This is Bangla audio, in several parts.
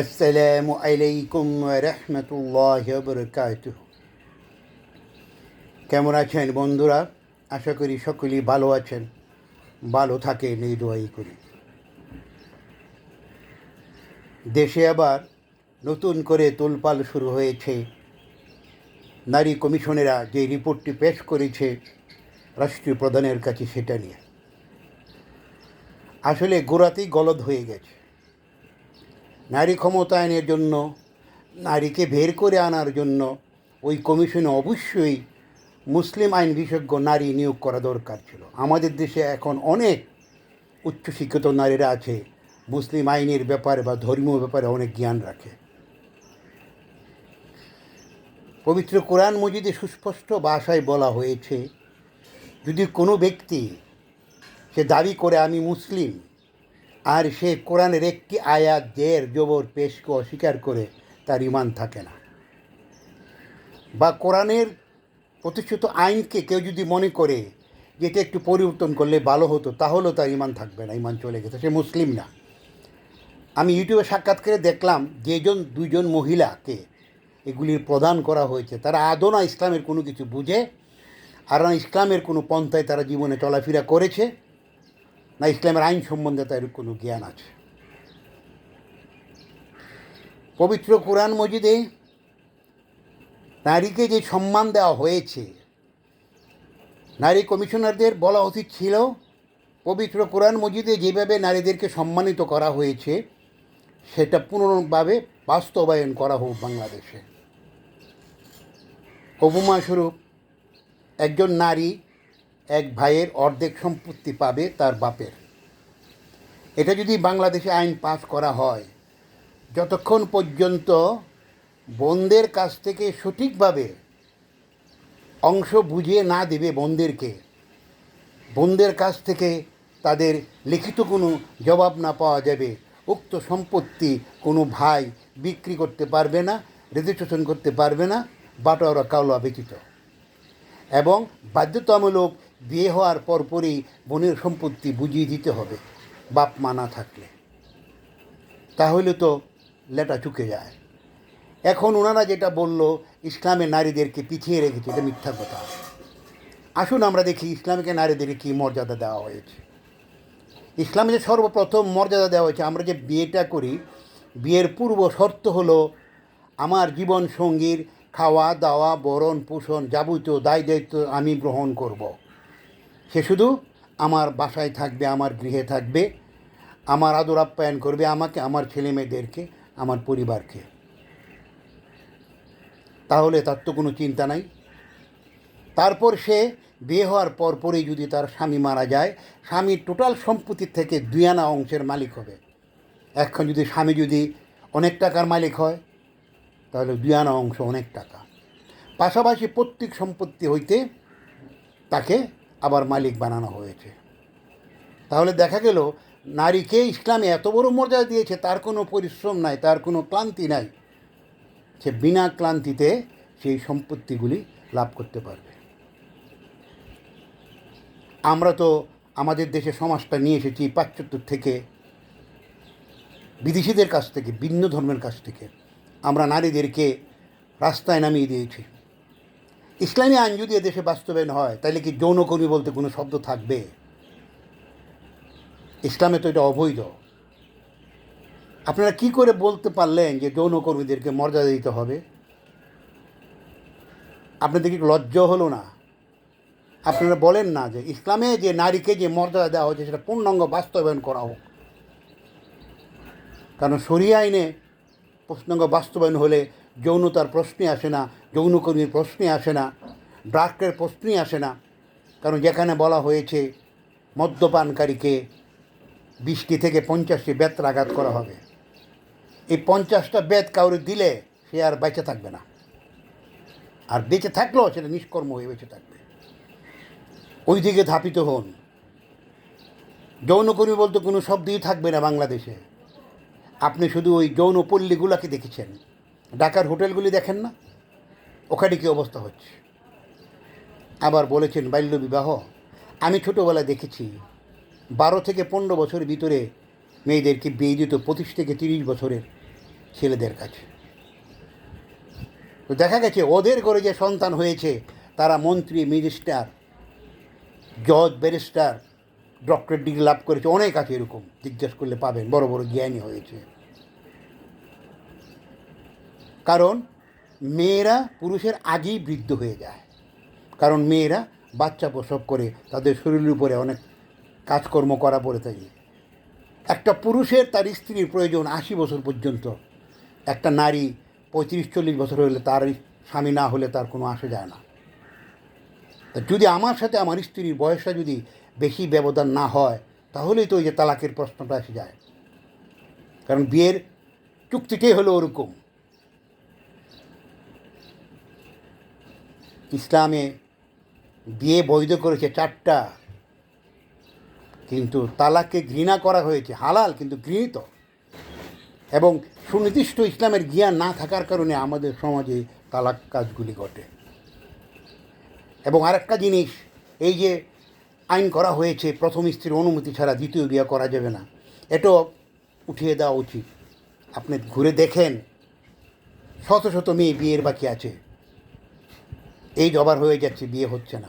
আসসালামু আলাইকুম রহমতুল্লাহ বরকাত কেমন আছেন বন্ধুরা? আশা করি সকলেই ভালো আছেন। ভালো থাকে এই দোয়াই করি। দেশে আবার নতুন করে তোলপাল শুরু হয়েছে। নারী কমিশনেরা যে রিপোর্টটি পেশ করেছে রাষ্ট্রীয় প্রধানের কাছে সেটা নিয়ে। আসলে গোড়াতেই গলদ হয়ে গেছে। নারী ক্ষমতায়নের জন্য, নারীকে বের করে আনার জন্য ওই কমিশনে অবশ্যই মুসলিম আইন বিশেষজ্ঞ নারী নিয়োগ করা দরকার ছিল। আমাদের দেশে এখন অনেক উচ্চশিক্ষিত নারীরা আছে, মুসলিম আইনের ব্যাপারে বা ধর্মীয় ব্যাপারে অনেক জ্ঞান রাখে। পবিত্র কোরআন মজিদে সুস্পষ্ট ভাষায় বলা হয়েছে, যদি কোনো ব্যক্তি সে দাবি করে, আমি মুসলিম আর সে কোরআনের একটি আয়াত জের জবর পেশকে অস্বীকার করে, তার ইমান থাকে না। বা কোরআনের প্রতিষ্ঠিত আইনকে কেউ যদি মনে করে যে এটা একটু পরিবর্তন করলে ভালো হতো, তাহলেও তার ইমান থাকবে না ইমান চলে গেছে। সে মুসলিম না। আমি ইউটিউবে সাক্ষাৎকারে দেখলাম যেজন দুইজন মহিলাকে এগুলির প্রদান করা হয়েছে। তারা আদৌ না ইসলামের কোনো কিছু বুঝে, আর না ইসলামের কোনো পন্থায় তারা জীবনে চলাফেরা করেছে। না ইসলামের আইন সম্বন্ধে তার কোনো জ্ঞান আছে? পবিত্র কোরআন মজিদে নারীকে যে সম্মান দেওয়া হয়েছে, নারী কমিশনারদের বলা উচিত ছিল, পবিত্র কোরআন মজিদে যেভাবে নারীদেরকে সম্মানিত করা হয়েছে, সেটা পুনর্ভাবে বাস্তবায়ন করা হোক বাংলাদেশে। উপমাস্বরূপ একজন নারী এক ভাইয়ের অর্ধেক সম্পত্তি পাবে তার বাপের। এটা যদি বাংলাদেশে আইন পাস করা হয়, যতক্ষণ পর্যন্ত বোনদের কাছ থেকে সঠিকভাবে অংশ বুঝিয়ে না দেবে বোনদেরকে, বোনদের কাছ থেকে তাদের লিখিত কোনো জবাব না পাওয়া যাবে, উক্ত সম্পত্তি কোনো ভাই বিক্রি করতে পারবে না রেজিস্ট্রেশন করতে পারবে না, বাটোয়ারা কাউলা ব্যতীত। এবং বাধ্যতামূলক বিয়ে হওয়ার পরপরই বোনের সম্পত্তি বুঝিয়ে দিতে হবে, বাপ মা না থাকলে। তাহলে তো লেটা চুকে যায়। এখন ওনারা যেটা বলল ইসলামে নারীদেরকে পিছিয়ে রেখেছে, এটা মিথ্যা কথা। আসুন আমরা দেখি ইসলামকে নারীদেরকে কী মর্যাদা দেওয়া হয়েছে। ইসলামে যে সর্বপ্রথম মর্যাদা দেওয়া হয়েছে, আমরা যে বিয়েটা করি, বিয়ের পূর্ব শর্ত হলো আমার জীবন সঙ্গীর খাওয়া, দাওয়া, বরণ, পোষণ যাবতীয় দায় দায়িত্ব আমি গ্রহণ করব। সে শুধু আমার বাসায় থাকবে, আমার গৃহে থাকবে, আমার আদর আপ্যায়ন করবে আমাকে, আমার ছেলে মেয়েদেরকে, আমার পরিবারকে। তাহলে তার তো কোনো চিন্তা নাই। তারপর সে বিয়ে হওয়ার পরপরই যদি তার স্বামী মারা যায়, স্বামীর টোটাল সম্পত্তির থেকে দুই আনা অংশের মালিক হবে। এখন যদি স্বামী যদি অনেক টাকার মালিক হয়, তাহলে দুই আনা অংশ অনেক টাকা। পাশাপাশি প্রত্যেক সম্পত্তি হইতে তাকে আবার মালিক বানানো হয়েছে। তাহলে দেখা গেল, নারীকে ইসলামে এত বড় মর্যাদা দিয়েছে, তার কোনো পরিশ্রম নাই, তার কোনো ক্লান্তি নাই। সে বিনা ক্লান্তিতে সেই সম্পত্তিগুলি লাভ করতে পারবে। আমরা তো আমাদের দেশে সমাজটা নিয়ে এসেছি পাশ্চাত্য থেকে, বিদেশিদের কাছ থেকে, ভিন্ন ধর্মের কাছ থেকে। আমরা নারীদেরকে রাস্তায় নামিয়ে দিয়েছি। ইসলামী আইন যদি এদেশে বাস্তবায়ন হয় তাহলে কি যৌনকর্মী বলতে কোনো শব্দ থাকবে? ইসলামে তো এটা অবৈধ। আপনারা কি করে বলতে পারলেন যে যৌনকর্মীদেরকে মর্যাদা দিতে হবে? আপনাদের কি লজ্জা হলো না? আপনারা বলেন না যে ইসলামে যে নারীকে যে মর্যাদা দেওয়া হয়েছে, সেটা পূর্ণাঙ্গ বাস্তবায়ন করা হোক। কারণ সরিয়ে আইনে প্রশ্নাঙ্গ বাস্তবায়ন হলে যৌনতার প্রশ্নে আসে না, যৌনকর্মীর প্রশ্নে আসে না ড্রাগের প্রশ্নই আসে না। কারণ যেখানে বলা হয়েছে, মদ্যপানকারীকে বিশটি থেকে পঞ্চাশটি বেত্রাঘাত করা হবে। এই পঞ্চাশটা বেত কাউরে দিলে সে আর বেঁচে থাকবে না। আর বেঁচে থাকলেও সেটা নিষ্কর্ম হয়ে বেঁচে থাকবে। ওই দিকে ধাপিত হন। যৌনকর্মী বলতে কোনো শব্দই থাকবে না বাংলাদেশে। আপনি শুধু ওই যৌন পল্লীগুলোকে দেখেছেন। ঢাকার হোটেলগুলি দেখেন না? ওখানে কী অবস্থা হচ্ছে? আবার বলেছেন বাল্যবিবাহ আমি ছোটোবেলায় দেখেছি, বারো থেকে পনেরো বছরের ভিতরে মেয়েদেরকে বিয়ে দিত পঁচিশ থেকে তিরিশ বছরের ছেলেদের কাছে। তো দেখা গেছে, ওদের করে যে সন্তান হয়েছে, তারা মন্ত্রী, মিনিস্টার, জজ, ব্যারিস্টার ডক্টর ডিগ্রি লাভ করেছে, অনেক আছে এরকম, জিজ্ঞেস করলে পাবেন, বড় বড় জ্ঞানী হয়েছে। কারণ মেয়েরা পুরুষের আগেই বৃদ্ধ হয়ে যায়। কারণ মেয়েরা বাচ্চা প্রসব করে, তাদের শরীরের উপরে অনেক কাজকর্ম করা পড়ে থাকে। একটা পুরুষের তার স্ত্রীর প্রয়োজন আশি বছর পর্যন্ত। একটা নারী পঁয়ত্রিশ, চল্লিশ বছর হলে তার স্বামী না হলে তার কোনো আসে যায় না। যদি আমার সাথে আমার স্ত্রীর বয়সটা যদি বেশি ব্যবধান না হয়, তাহলেই তো ওই যে তালাকের প্রশ্নটা এসে যায়। কারণ বিয়ের চুক্তিটাই হলো ওরকম। ইসলামে বিয়ে বৈধ করেছে চারটা, কিন্তু তালাককে ঘৃণা করা হয়েছে, হালাল, কিন্তু ঘৃণিত। এবং সুনির্দিষ্ট ইসলামের জ্ঞান না থাকার কারণে আমাদের সমাজে তালাক কাজগুলি ঘটে। এবং আরেকটা জিনিস, এই যে আইন করা হয়েছে, প্রথম স্ত্রীর অনুমতি ছাড়া দ্বিতীয় বিয়ে করা যাবে না, এটাও উঠিয়ে দেওয়া উচিত। আপনি ঘুরে দেখেন, শত শত মেয়ে বিয়ের বাকি আছে। এই জবার হয়ে যাচ্ছে, বিয়ে হচ্ছে না।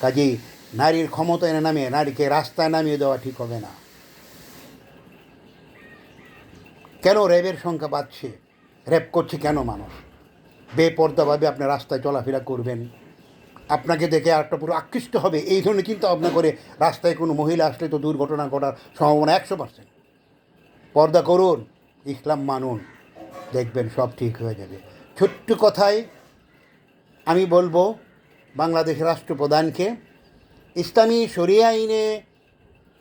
কাজেই নারীর ক্ষমতায় নামিয়ে নারীকে রাস্তায় নামিয়ে দেওয়া ঠিক হবে না। কেন র্যাবের সংখ্যা বাড়ছে? র্যাব করছে কেন মানুষ? বেপর্দাভাবে আপনি রাস্তায় চলাফেরা করবেন। আপনাকে দেখে একটা পুরো আকৃষ্ট হবে। এই ধরনের চিন্তা ভাবনা করে রাস্তায় কোনো মহিলা আসলে তো দুর্ঘটনা ঘটার সম্ভাবনা একশো পার্সেন্ট পর্দা করুন, ইসলাম মানুন। দেখবেন সব ঠিক হয়ে যাবে। ছোট্ট কথায় আমি বলব বাংলাদেশ রাষ্ট্রপ্রধানকে, ইসলামী শরিয়া আইনে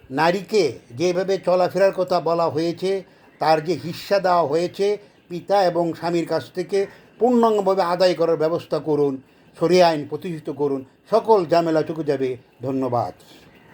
নারীকে যেভাবে চলাফেরার কথা বলা হয়েছে, তার যে হিস্সা দেওয়া হয়েছে, পিতা এবং স্বামীর কাছ থেকে পূর্ণাঙ্গভাবে আদায় করার ব্যবস্থা করুন, শরিয়া আইন প্রতিষ্ঠিত করুন, সকল ঝামেলা চুকে যাবে। ধন্যবাদ।